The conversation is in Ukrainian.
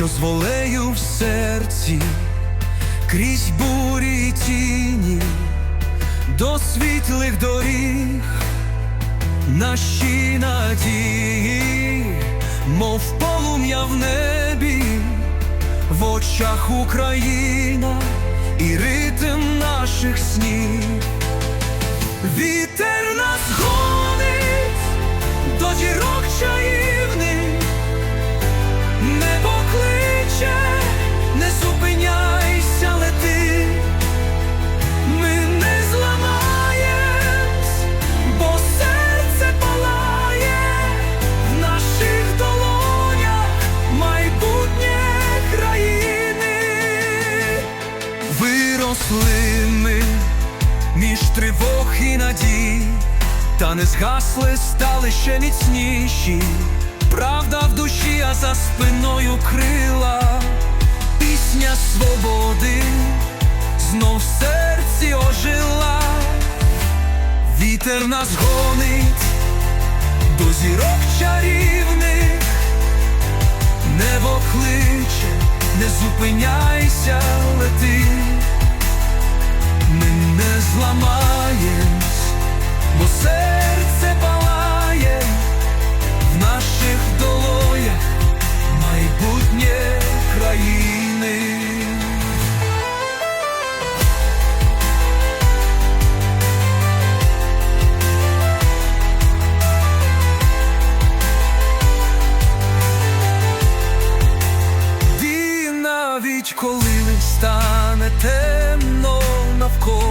що з волею в серці, крізь бурі й тіні, до світлих доріг, наші надії, мов полум'я в небі, в очах Україна і ритм наших не згасли, стали ще міцніші. Правда в душі, а за спиною крила, пісня свободи знов в серці ожила, вітер нас гонить до зірок чарівних, небо кличе, не зупиняйся, лети. Темно навколо,